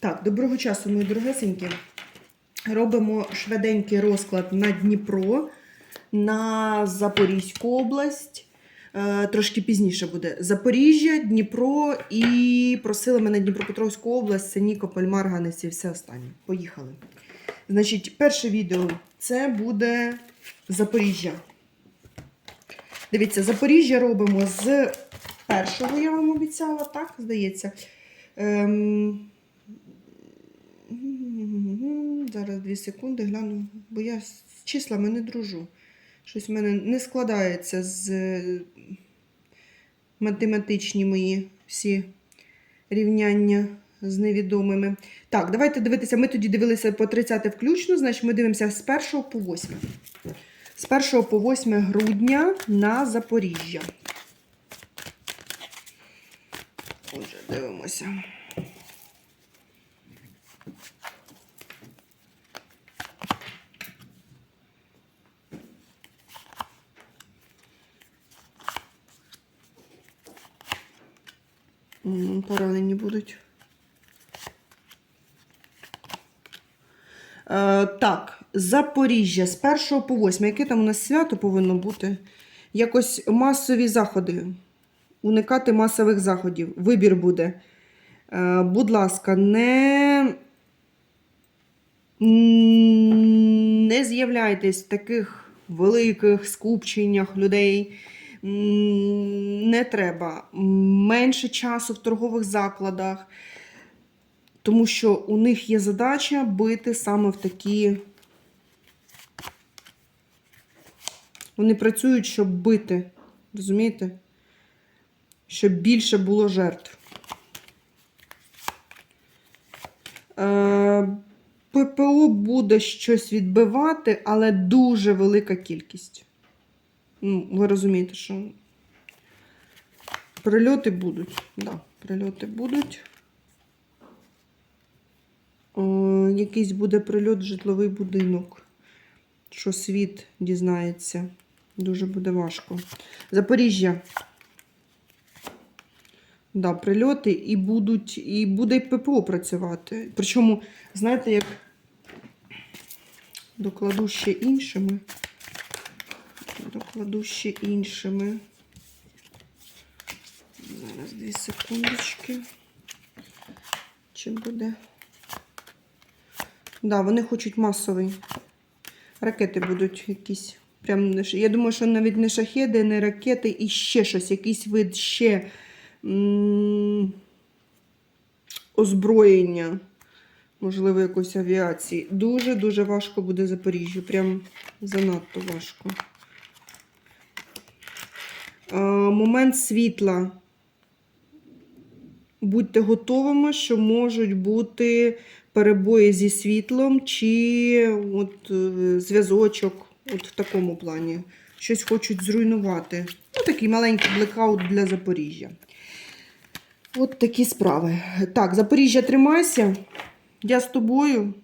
Так, доброго часу, мої дорогесенькі. Робимо швиденький розклад на Дніпро, на Запорізьку область. Е, трошки пізніше буде Запоріжжя, Дніпро і просили мене Дніпропетровську область, це Нікополь, Марганець і все останнє. Поїхали. Значить, перше відео це буде Запоріжжя. Дивіться, Запоріжжя робимо з першого, я вам обіцяла, так, здається. Ем... Зараз дві секунди гляну, бо я з числами не дружу. Щось в мене не складається з е, математичні мої всі рівняння з невідомими. Так, давайте дивитися. Ми тоді дивилися по 30 включно, значить ми дивимося з 1 по 8. З 1 по 8 грудня на Запоріжжя. Отже, дивимося. Поранені будуть. Е, так, Запоріжжя з 1 по 8. Яке там у нас свято повинно бути? Якось масові заходи. Уникати масових заходів. Вибір буде. Е, будь ласка, не, не з'являйтесь в таких великих скупченнях людей. Не треба. Менше часу в торгових закладах, тому що у них є задача бити саме в такі. Вони працюють, щоб бити. Розумієте? Щоб більше було жертв. Е, ППО буде щось відбивати, але дуже велика кількість. Ну, ви розумієте, що прильоти будуть. Да, прильоти будуть. О, якийсь буде прильот в житловий будинок. Що світ дізнається. Дуже буде важко. Запоріжжя. Да, прильоти і будуть, і буде і ППО працювати. Причому, знаєте, як докладу ще іншими. Докладу ще іншими. Зараз дві секундочки. Чи буде? Да, вони хочуть масовий. Ракети будуть якісь. Прям, не я думаю, що навіть не шахеди, не ракети і ще щось, якийсь вид ще м, озброєння, можливо, якоїсь авіації. Дуже-дуже важко буде Запоріжжю. Прям занадто важко. Момент світла. Будьте готовими, що можуть бути перебої зі світлом чи от, зв'язочок от в такому плані. Щось хочуть зруйнувати. Ну, такий маленький блекаут для Запоріжжя. От такі справи. Так, Запоріжжя, тримайся. Я з тобою.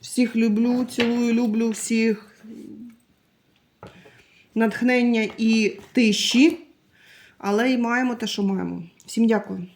Всіх люблю, цілую, люблю всіх натхнення і тиші. Але й маємо те, що маємо. Всім дякую.